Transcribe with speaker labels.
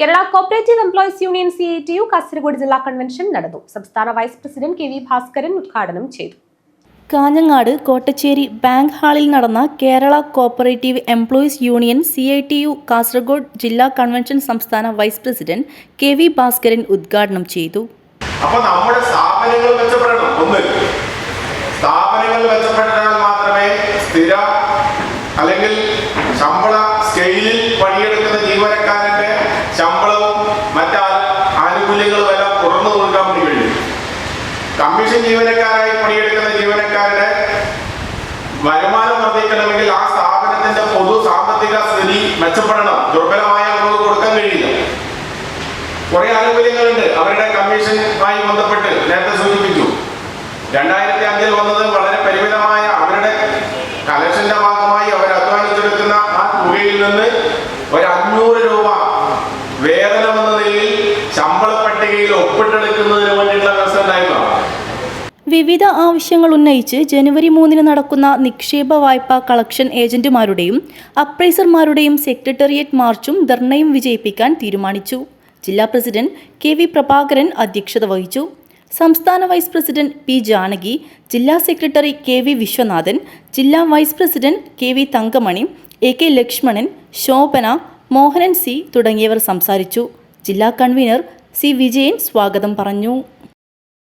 Speaker 1: Kerala cooperative employees union C I T U Kasaragod ജില്ലാ convention നടന്നു. സംസ്ഥാന vice president K V Bhaskaran ഉദ്ഘാടനം ചെയ്തു.
Speaker 2: കാഞ്ഞങ്ങാട് കോട്ടച്ചേരി ബാങ്ക് ഹാളിൽ നടന്ന Kerala cooperative employees union C I T U Kasaragod ജില്ലാ convention സംസ്ഥാന vice president K V Bhaskaran ഉദ്ഘാടനം ചെയ്തു.
Speaker 3: അപ്പോൾ നമ്മുടെ സ്ഥാപനങ്ങൾ മെച്ചപ്പെടണം. ഒന്ന് സ്ഥാപനങ്ങൾ മെച്ചപ്പെട്ടാൽ മാത്രമേ സ്ഥിര ശമ്പളവും മറ്റ് ആനുകൂല്യങ്ങളും എല്ലാം തുറന്നു കൊടുക്കാൻ വേണ്ടി കമ്മീഷൻ ജീവനക്കാരായി പണിയെടുക്കുന്ന ജീവനക്കാരുടെ വരുമാനം വർദ്ധിക്കണമെങ്കിൽ ആ സ്ഥാപനത്തിന്റെ പൊതു സാമ്പത്തിക സ്ഥിതി മെച്ചപ്പെടണം. ദുർബലമായ നമുക്ക് കൊടുക്കാൻ കഴിയില്ല. കുറെ ആനുകൂല്യങ്ങളുണ്ട്. അവരുടെ കമ്മീഷനുമായി ബന്ധപ്പെട്ട് നേരത്തെ സൂചിപ്പിച്ചു. രണ്ടായിരത്തി അഞ്ചിൽ വന്നത് വളരെ പരിമിതമായ അവരുടെ കലക്ഷന്റെ ഭാഗമായി അവർ അധ്വാനിച്ചെടുക്കുന്ന ആ തുകയിൽ നിന്ന് ഒരു അഞ്ഞൂറ് രൂപ
Speaker 2: വിവിധ ആവശ്യങ്ങൾ ഉന്നയിച്ച് ജനുവരി മൂന്നിന് നടക്കുന്ന നിക്ഷേപ വായ്പ കളക്ഷൻ ഏജന്റുമാരുടെയും അപ്രൈസർമാരുടെയും സെക്രട്ടേറിയറ്റ് മാർച്ചും ധർണയും വിജയിപ്പിക്കാൻ തീരുമാനിച്ചു. ജില്ലാ പ്രസിഡന്റ് കെ വി പ്രഭാകരൻ അധ്യക്ഷത വഹിച്ചു. സംസ്ഥാന വൈസ് പ്രസിഡന്റ് പി ജാനകി ജില്ലാ സെക്രട്ടറി കെ വി വിശ്വനാഥൻ ജില്ലാ vice president K V Thankamani A K Lakshmanan Shobhana Mohanan C തുടങ്ങിയവർ സംസാരിച്ചു. ജില്ലാ കൺവീനർ സി വിജയൻ സ്വാഗതം പറഞ്ഞു